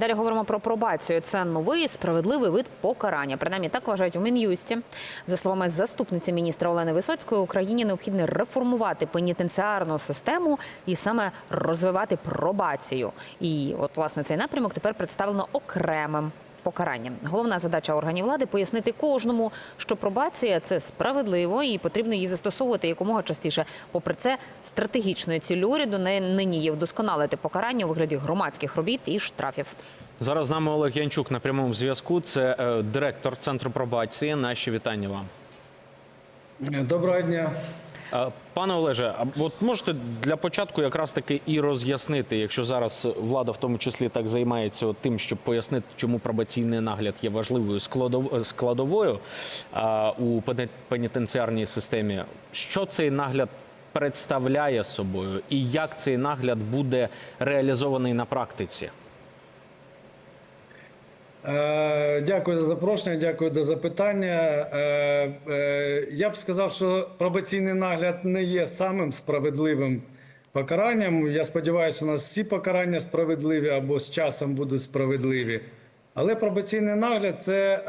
Далі говоримо про пробацію. Це новий справедливий вид покарання. Принаймні так вважають у Мін'юсті. За словами заступниці міністра Олени Висоцької, Україні необхідно реформувати пенітенціарну систему і саме розвивати пробацію. І от власне цей напрямок тепер представлено окремим. Покаранням головна задача органів влади пояснити кожному, що пробація це справедливо і потрібно її застосовувати якомога частіше. Попри це, стратегічною ціллю уряду не нині є вдосконалити покарання у вигляді громадських робіт і штрафів. Зараз з нами Олег Янчук на прямому зв'язку. Це е, директор центру пробації. Наші вітання вам. Доброго дня. Е, Пане Олеже, от можете для початку якраз таки і роз'яснити, якщо зараз влада в тому числі так займається тим, щоб пояснити, чому пробаційний нагляд є важливою складов- складовою у пенітенціарній системі. Що цей нагляд представляє собою, і як цей нагляд буде реалізований на практиці? Е, Дякую за запрошення, дякую за запитання. Е, е, Я б сказав, що пробаційний нагляд не є самим справедливим покаранням. Я сподіваюся, у нас всі покарання справедливі або з часом будуть справедливі. Але пробаційний нагляд це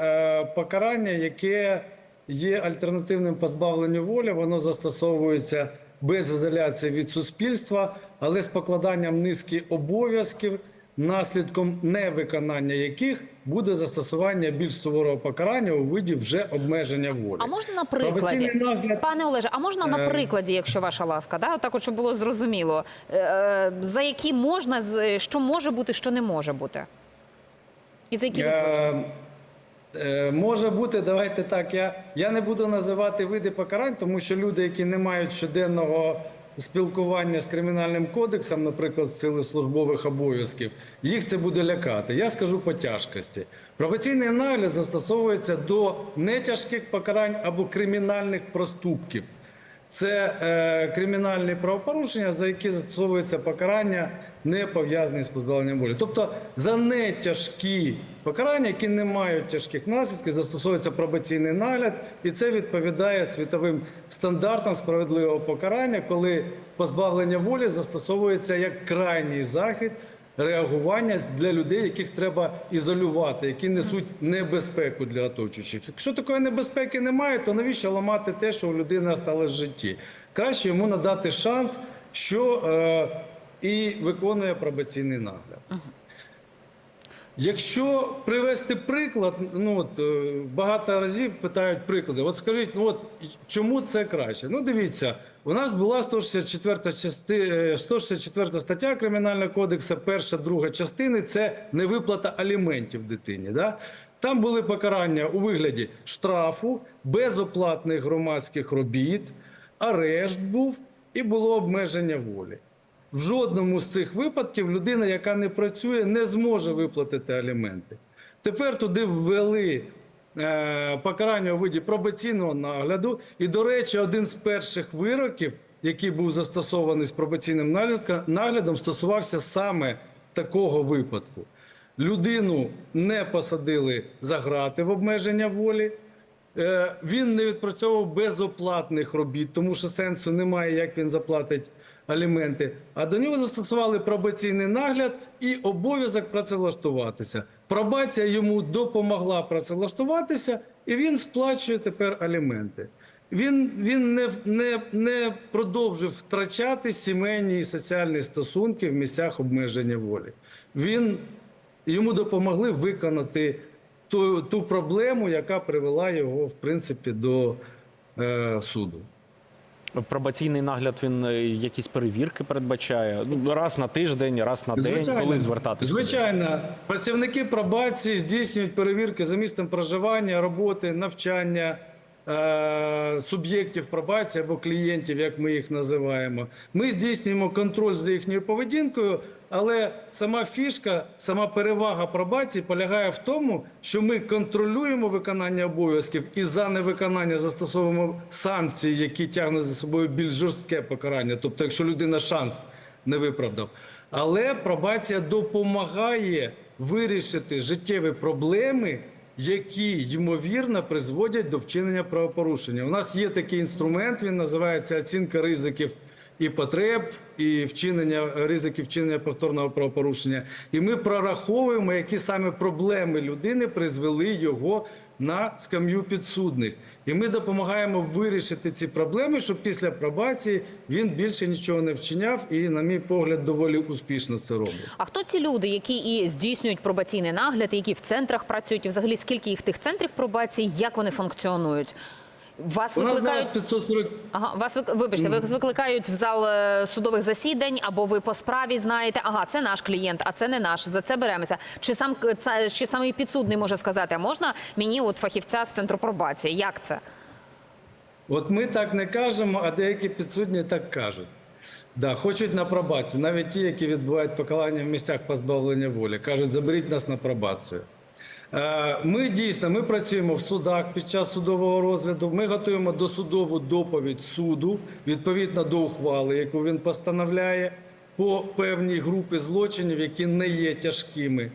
покарання, яке є альтернативним позбавленню волі. Воно застосовується без ізоляції від суспільства, але з покладанням низки обов'язків, наслідком невиконання яких буде застосування більш суворого покарання у виді вже обмеження волі. А можна на прикладі, нагляд пане Олеже, а можна на Е. прикладі, якщо ваша ласка, да? так от, щоб було зрозуміло, е, е, за які можна, що може бути, що не може бути? І за які? Е, Може бути, давайте так. Я, я не буду називати види покарань, тому що люди, які не мають щоденного спілкування з кримінальним кодексом, наприклад, з сили службових обов'язків, їх це буде лякати. Я скажу по тяжкості. Пробаційний нагляд застосовується до нетяжких покарань або кримінальних проступків. Це е, кримінальні правопорушення, за які застосовується покарання, не пов'язані з позбавленням волі. Тобто за нетяжкі покарання, які не мають тяжких наслідків, застосовується пробаційний нагляд, і це відповідає світовим стандартам справедливого покарання, коли позбавлення волі застосовується як крайній захід реагування для людей, яких треба ізолювати, які несуть небезпеку для оточуючих. Якщо такої небезпеки немає, то навіщо ламати те, що у людини сталося в житті? Краще йому надати шанс, що е, і виконує пробаційний нагляд. Якщо привести приклад, ну от е, багато разів питають приклади. От скажіть, ну от чому це краще? Ну дивіться, у нас була 164 части, е, 164 стаття Кримінального кодексу, перша, друга частини це невиплата аліментів дитині. Да? Там були покарання у вигляді штрафу, безоплатних громадських робіт, арешт був і було обмеження волі. В жодному з цих випадків людина, яка не працює, не зможе виплатити аліменти. Тепер туди ввели е, покарання у виді пробаційного нагляду. І, до речі, один з перших вироків, який був застосований з пробаційним наглядом, стосувався саме такого випадку. Людину не посадили за грати в обмеження волі. Е, Він не відпрацьовував безоплатних робіт, тому що сенсу немає, як він заплатить аліменти. А до нього застосували пробаційний нагляд і обов'язок працевлаштуватися. Пробація йому допомогла працевлаштуватися, і він сплачує тепер аліменти. Він, він не, не, не продовжив втрачати сімейні і соціальні стосунки в місцях обмеження волі. Він йому допомогли виконати ту, ту проблему, яка привела його, в принципі, до е, суду. Пробаційний нагляд він е, якісь перевірки передбачає ну, раз на тиждень, раз на день, коли звертатися. Звичайно, працівники пробації здійснюють перевірки за місцем проживання, роботи, навчання е, суб'єктів пробації або клієнтів, як ми їх називаємо. Ми здійснюємо контроль за їхньою поведінкою, але сама фішка, сама перевага пробації полягає в тому, що ми контролюємо виконання обов'язків і за невиконання застосовуємо санкції, які тягнуть за собою більш жорстке покарання. Тобто, якщо людина шанс не виправдав. Але пробація допомагає вирішити життєві проблеми, які ймовірно призводять до вчинення правопорушення. У нас є такий інструмент, він називається оцінка ризиків і потреб, і вчинення ризиків вчинення повторного правопорушення. І ми прораховуємо, які саме проблеми людини призвели його на скам'ю підсудних. І ми допомагаємо вирішити ці проблеми, щоб після пробації він більше нічого не вчиняв і, на мій погляд, доволі успішно це робить. А хто ці люди, які і здійснюють пробаційний нагляд, які в центрах працюють, і взагалі скільки їх тих центрів пробації, як вони функціонують? Вас У нас викликають зараз 540 Ага, вас вибачте, вас викликають в зал е, судових засідань, або ви по справі знаєте, ага, це наш клієнт, а це не наш. За це беремося. Чи сам чи самий підсудний може сказати, а можна мені, от фахівця з центру пробації? Як це? От ми так не кажемо, а деякі підсудні так кажуть. Да, хочуть на пробацію. Навіть ті, які відбувають покарання в місцях позбавлення волі, кажуть, заберіть нас на пробацію. Е, Ми дійсно ми працюємо в судах під час судового розгляду. Ми готуємо досудову доповідь суду відповідно до ухвали, яку він постановляє по певній групі злочинів, які не є тяжкими.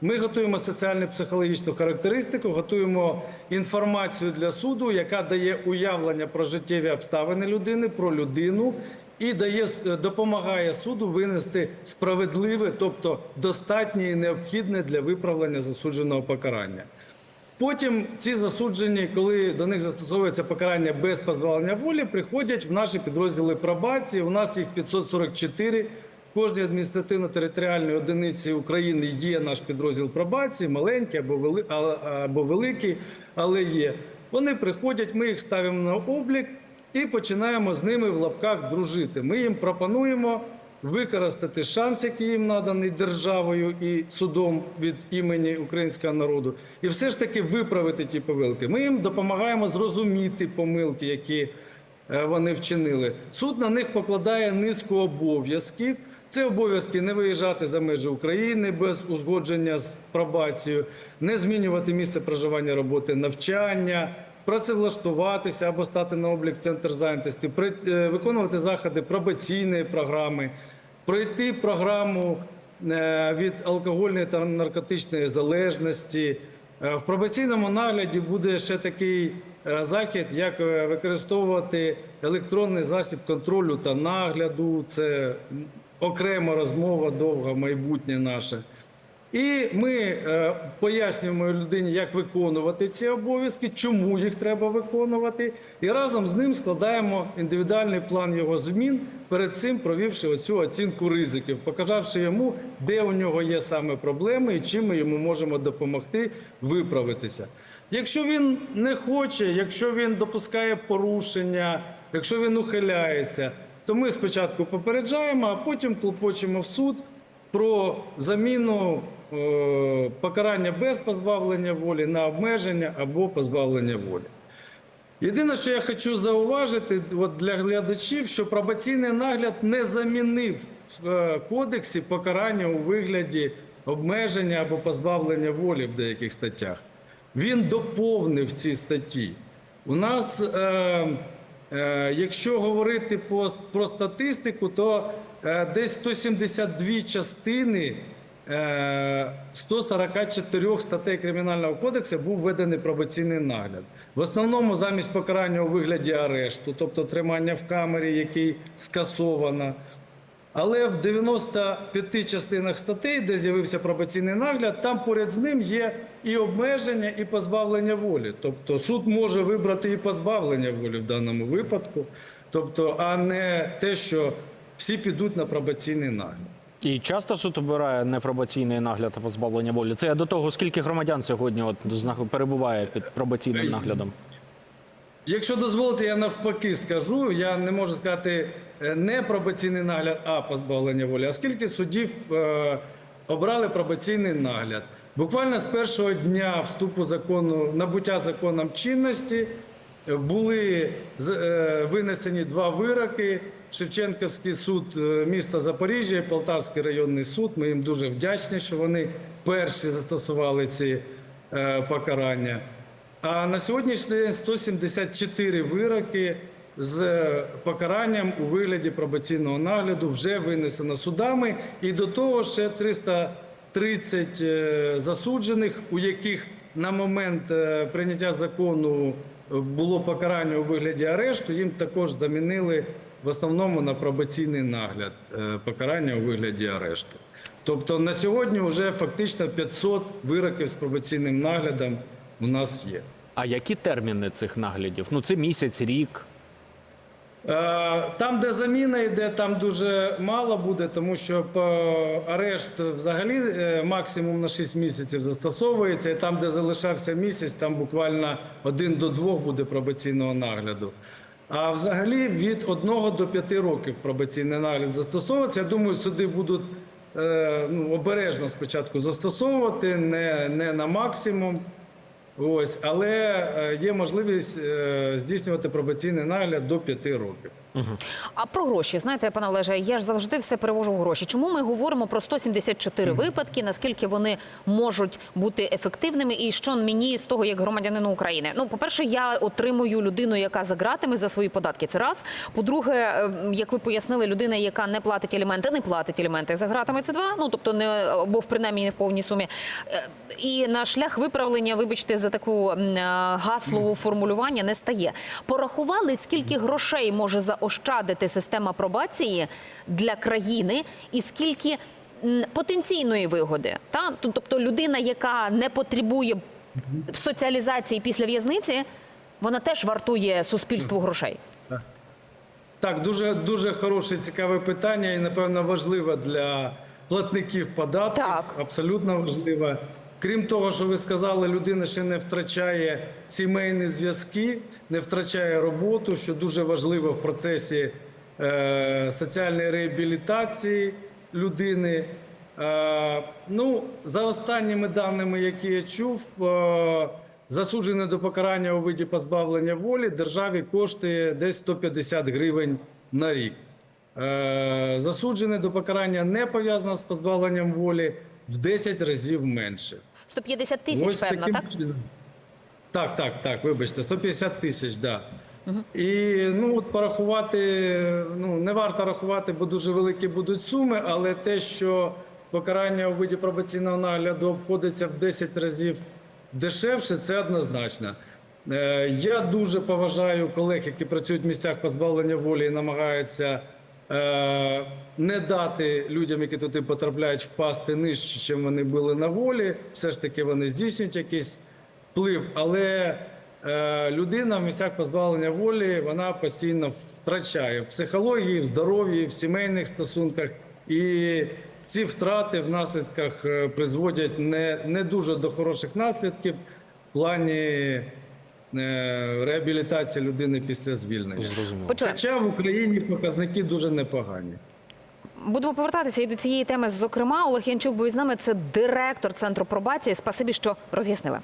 Ми готуємо соціально психологічну характеристику, готуємо інформацію для суду, яка дає уявлення про життєві обставини людини, про людину і дає допомагає суду винести справедливе, тобто достатнє і необхідне для виправлення засудженого покарання. Потім ці засуджені, коли до них застосовується покарання без позбавлення волі, приходять в наші підрозділи пробації. У нас їх 544. В кожній адміністративно-територіальній одиниці України є наш підрозділ пробації, маленький або, вели, або великий, але є. Вони приходять, ми їх ставимо на облік і починаємо з ними в лапках дружити. Ми їм пропонуємо використати шанс, який їм наданий державою і судом від імені українського народу, і все ж таки виправити ті помилки. Ми їм допомагаємо зрозуміти помилки, які е, вони вчинили. Суд на них покладає низку обов'язків. Це обов'язки не виїжджати за межі України без узгодження з пробацією, не змінювати місце проживання роботи, навчання, працевлаштуватися або стати на облік в центр зайнятості, е, виконувати заходи пробаційної програми, пройти програму е, від алкогольної та наркотичної залежності. Е, В пробаційному нагляді буде ще такий захід, як використовувати електронний засіб контролю та нагляду. Це окрема розмова, довга майбутнє наше. І ми е, пояснюємо людині, як виконувати ці обов'язки, чому їх треба виконувати, і разом з ним складаємо індивідуальний план його змін, перед цим провівши оцю оцінку ризиків, показавши йому, де у нього є саме проблеми і чим ми йому можемо допомогти виправитися. Якщо він не хоче, якщо він допускає порушення, якщо він ухиляється, то ми спочатку попереджаємо, а потім клопочемо в суд про заміну покарання без позбавлення волі на обмеження або позбавлення волі. Єдине, що я хочу зауважити от для глядачів, що пробаційний нагляд не замінив в е, кодексі покарання у вигляді обмеження або позбавлення волі в деяких статтях. Він доповнив ці статті. У нас, е, е, якщо говорити по, про статистику, то е, десь 172 частини е, 144 статей Кримінального кодексу був введений пробаційний нагляд. В основному замість покарання у вигляді арешту, тобто тримання в камері, який скасовано. Але в 95 частинах статей, де з'явився пробаційний нагляд, там поряд з ним є і обмеження, і позбавлення волі. Тобто суд може вибрати і позбавлення волі в даному випадку, тобто, а не те, що всі підуть на пробаційний нагляд. І часто суд обирає непробаційний нагляд та позбавлення волі. Це до того, скільки громадян сьогодні от перебуває під пробаційним наглядом. Якщо дозволите, я навпаки скажу. Я не можу сказати е, не пробаційний нагляд, а позбавлення волі. А скільки суддів е, обрали пробаційний нагляд? Буквально з першого дня вступу закону набуття законом чинності були е, винесені два вироки. Шевченківський суд е, міста Запоріжжя і Полтавський районний суд. Ми їм дуже вдячні, що вони перші застосували ці е, покарання. А на сьогоднішній день 174 вироки з покаранням у вигляді пробаційного нагляду вже винесено судами, і до того ще 330 е, засуджених, у яких на момент е, прийняття закону е, було покарання у вигляді арешту. Їм також замінили в основному на пробаційний нагляд е, покарання у вигляді арешту. Тобто на сьогодні вже фактично 500 вироків з пробаційним наглядом у нас є. А які терміни цих наглядів? Ну це місяць, рік. Е, Там, де заміна йде, там дуже мало буде, тому що по арешт взагалі е, максимум на 6 місяців застосовується, і там, де залишався місяць, там буквально один до двох буде пробаційного нагляду. А взагалі від 1 до 5 років пробаційний нагляд застосовується. Я думаю, суди будуть е, ну, обережно спочатку застосовувати, не, не на максимум. Ось, але е, є можливість е, здійснювати пробаційний нагляд до 5 років. А про гроші, знаєте, пане Олеже, я ж завжди все перевожу в гроші. Чому ми говоримо про 174 випадки? Наскільки вони можуть бути ефективними, і що мені з того, як громадянину України? Ну, по-перше, я отримую людину, яка за ґратами за свої податки. Це раз. По-друге, е, як ви пояснили, людина, яка не платить аліменти, не платить аліменти за ґратами. Це два. Ну тобто не або в принаймні не в повній сумі. Е, І на шлях виправлення, вибачте, за таку е, гаслову формулювання не стає. Порахували, скільки грошей може заощадити система пробації для країни, і скільки потенційної вигоди. Та? Тобто людина, яка не потребує соціалізації після в'язниці, вона теж вартує суспільству грошей. Так, дуже дуже хороше, цікаве питання, і напевно важливе для платників податків. Так. Абсолютно важливе. Крім того, що ви сказали, людина ще не втрачає сімейні зв'язки, не втрачає роботу, що дуже важливо в процесі е, соціальної реабілітації людини. Е, ну, за останніми даними, які я чув, е, засуджений до покарання у виді позбавлення волі державі коштує десь 150 гривень на рік. Е, засуджений до покарання не пов'язано з позбавленням волі в 10 разів менше. 150 тисяч, певно, таким так? Так, так, так, вибачте, 150 тисяч, так. Да. І ну, от порахувати, ну, не варто рахувати, бо дуже великі будуть суми, але те, що покарання у виді пробаційного нагляду обходиться в 10 разів дешевше, це однозначно. Е, Я дуже поважаю колег, які працюють в місцях позбавлення волі і намагаються не дати людям, які туди потрапляють, впасти нижче, чим вони були на волі. Все ж таки вони здійснюють якийсь вплив, але е, людина в місцях позбавлення волі вона постійно втрачає в психології, в здоров'ї, в сімейних стосунках. І ці втрати в наслідках е, призводять не, не дуже до хороших наслідків в плані е, реабілітації людини після звільнення. Зрозуміло. Хоча в Україні показники дуже непогані. Будемо повертатися і до цієї теми. Зокрема, Олег Янчук був із нами. Це директор центру пробації. Спасибі, що роз'яснили.